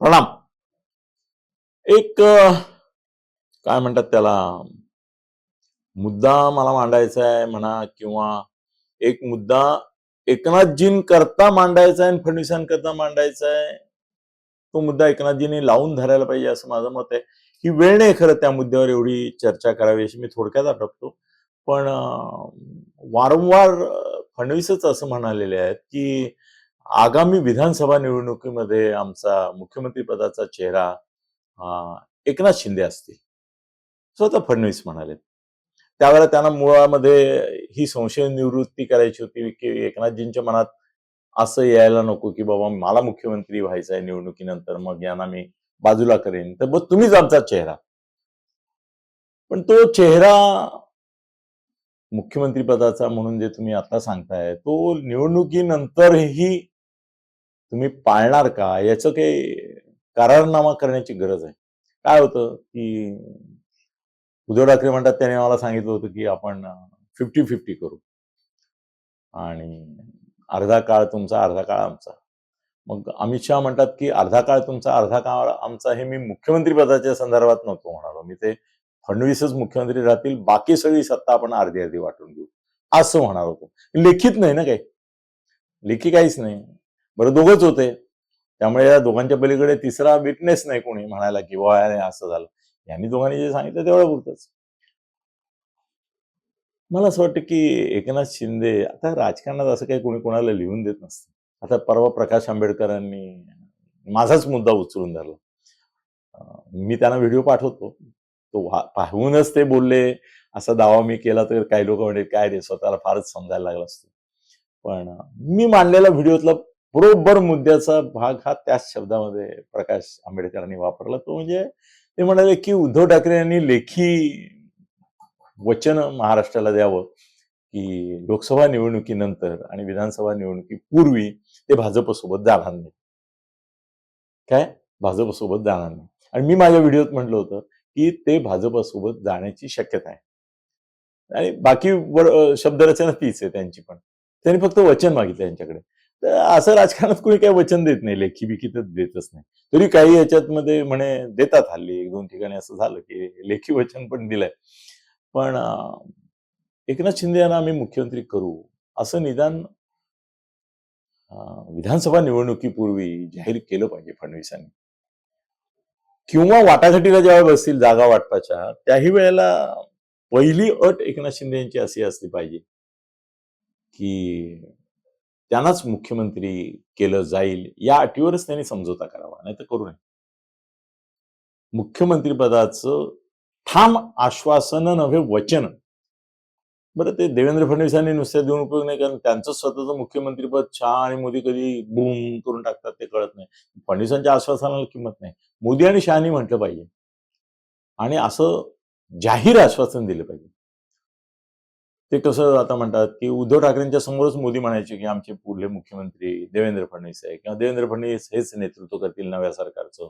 प्रणाम. एक काय म्हणतात त्याला? मुद्दा मला मांडायचा आहे म्हणा किंवा एक मुद्दा एकनाथजींकरता मांडायचा आहे आणि फडणवीसांकरता मांडायचा आहे तो मुद्दा एकनाथजींनी लावून धरायला पाहिजे असं माझं मत आहे. ही वेळ नाही खरं त्या मुद्द्यावर एवढी चर्चा करावी अशी मी थोडक्यात आटपतो. पण वारंवार फडणवीसच असं म्हणालेले आहेत की आगामी विधानसभा निवडणुकीमध्ये आमचा मुख्यमंत्रीपदाचा चेहरा एकनाथ शिंदे असतील. स्वतः फडणवीस म्हणाले. त्यावेळेला त्यांना मुळामध्ये ही संशय निवृत्ती करायची होती की एकनाथजींच्या मनात असं यायला नको की बाबा मला मुख्यमंत्री व्हायचं आहे निवडणुकीनंतर मग यांना मी बाजूला करेन. तर मग तुम्हीच आमचा चेहरा. पण तो चेहरा मुख्यमंत्री पदाचा म्हणून जे तुम्ही आता सांगताय तो निवडणुकीनंतरही तुम्ही पाळणार का? याचं काही करारनामा करण्याची गरज आहे. काय होतं की उद्धव ठाकरे म्हणतात त्याने मला सांगितलं होतं की आपण फिफ्टी फिफ्टी करू. आणि अर्धा काळ तुमचा अर्धा काळ आमचा. मग अमित शहा म्हणतात की अर्धा काळ तुमचा अर्धा काळ आमचा हे मी मुख्यमंत्री पदाच्या संदर्भात नव्हतो म्हणालो. मी ते फडणवीसच मुख्यमंत्री राहतील बाकी सगळी सत्ता आपण अर्धी अर्धी वाटून घेऊ. असं म्हणणार होतो लेखित नाही ना काही. लेखी काहीच नाही. बरं दोघच होते. त्यामुळे या दोघांच्या पलीकडे तिसरा विटनेस नाही कोणी म्हणायला की वा असं झालं. यांनी दोघांनी जे सांगितलं तेवढं पुरतच मला असं वाटतं की एकनाथ शिंदे आता राजकारणात असं काही कोणी कोणाला लिहून देत नसतं. आता परवा प्रकाश आंबेडकरांनी माझाच मुद्दा उचलून धरला. मी त्यांना व्हिडिओ पाठवतो. तो पाहूनच ते बोलले असा दावा मी केला तर काही लोक म्हणजे काय रे स्वतःला फारच समजायला लागला असतो. पण मी मांडलेला व्हिडिओतला बरोबर मुद्द्याचा भाग हा त्याच शब्दामध्ये प्रकाश आंबेडकरांनी वापरला. तो म्हणजे ते म्हणाले की उद्धव ठाकरे यांनी लेखी वचन महाराष्ट्राला द्यावं की लोकसभा निवडणुकीनंतर आणि विधानसभा निवडणुकीपूर्वी ते भाजपसोबत जाणार नाही. काय? भाजपसोबत जाणार नाही. आणि मी माझ्या व्हिडिओत म्हटलं होतं की ते भाजपसोबत जाण्याची शक्यता आहे. आणि बाकी शब्दरचना तीच आहे त्यांची पण. त्यांनी फक्त वचन मागितलं यांच्याकडे. तर असं राजकारणात कोणी काही वचन देत नाही लेखी बिखी तर देतच नाही. तरी काही याच्यात मध्ये म्हणे देतात हल्ली एक दोन ठिकाणी असं झालं की लेखी वचन पण दिलंय. पण एकनाथ शिंदे यांना आम्ही मुख्यमंत्री करू असं निदान विधानसभा निवडणुकीपूर्वी जाहीर केलं पाहिजे फडणवीसांनी. किंवा वाटाघाटीला जेव्हा बसतील जागा वाटपाच्या त्याही वेळेला पहिली अट एकनाथ शिंदे यांची अशी असली पाहिजे की त्यांनाच मुख्यमंत्री केलं जाईल या अटीवरच त्यांनी समझोता करावा नाही तर करू नये. मुख्यमंत्रीपदाचं ठाम आश्वासन नव्हे वचन. बरं ते देवेंद्र फडणवीसांनी नुसत्या देऊन उपयोग नाही कारण त्यांचं स्वतःचं मुख्यमंत्रीपद शहा आणि मोदी कधी बूम करून टाकतात ते कळत नाही. फडणवीसांच्या आश्वासनाला किंमत नाही. मोदी आणि शहानी म्हटलं पाहिजे. आणि असं जाहीर आश्वासन दिलं पाहिजे. ते कसं आता म्हणतात की उद्धव ठाकरेंच्या समोरच मोदी म्हणायचे की आमचे पुढले मुख्यमंत्री देवेंद्र फडणवीस आहे किंवा देवेंद्र फडणवीस हेच नेतृत्व करतील नव्या सरकारचं.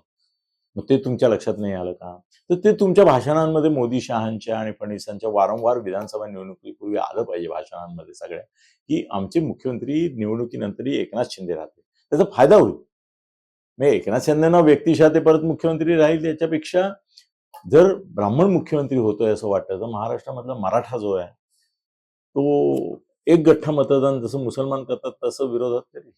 मग ते तुमच्या लक्षात नाही आलं का? तर ते तुमच्या भाषणांमध्ये मोदी शहांच्या आणि फडणवीसांच्या वारंवार विधानसभा निवडणुकीपूर्वी आलं पाहिजे भाषणांमध्ये सगळ्या की आमचे मुख्यमंत्री निवडणुकीनंतरही एकनाथ शिंदे राहते त्याचा फायदा होईल. म्हणजे एकनाथ शिंदेना व्यक्तिशः ते परत मुख्यमंत्री राहील याच्यापेक्षा जर ब्राह्मण मुख्यमंत्री होतोय असं वाटतं तर महाराष्ट्रामधला मराठा जो आहे तो एक गठ्ठा मतदान जसं मुसलमान करतात तसं विरोधात करेल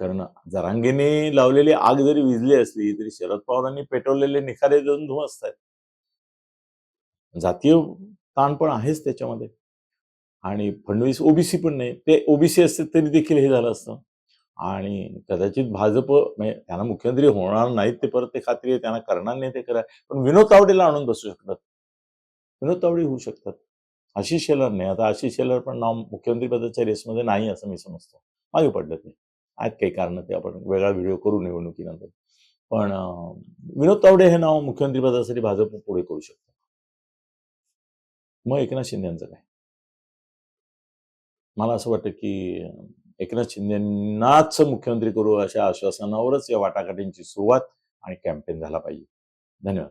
कारण जरांगेने लावलेली आग जरी विजली असली तरी शरद पवारांनी पेटवलेले निखारे जाऊन धुमसत आहेत. जातीय ताण पण आहेच त्याच्यामध्ये. आणि फडणवीस ओबीसी पण नाही ते ओबीसी असते तरी देखील हे झालं असतं. आणि कदाचित भाजप म्हणजे त्यांना मुख्यमंत्री होणार नाहीत ते परत ते खात्री आहे त्यांना करणार नाही ते करा पण विनोद तावडेला आणून बसू शकतात. विनोद तावडे होऊ शकतात. आशिष शेलर नाही. आता आशिष शेलर पण नाव मुख्यमंत्रीपदाच्या रेसमध्ये नाही असं मी समजतो. मागे पडलं ते. आहेत काही कारण ते आपण वेगळा व्हिडिओ करू निवडणुकीनंतर. पण विनोद तावडे हे नाव मुख्यमंत्रीपदासाठी भाजप पुढे करू शकतो. मग एकनाथ शिंदे यांचं काय? मला असं वाटतं की एकनाथ शिंदेनाच मुख्यमंत्री करू अशा आश्वासनावरच या वाटाघाटींची सुरुवात आणि कॅम्पेन झाला पाहिजे. धन्यवाद.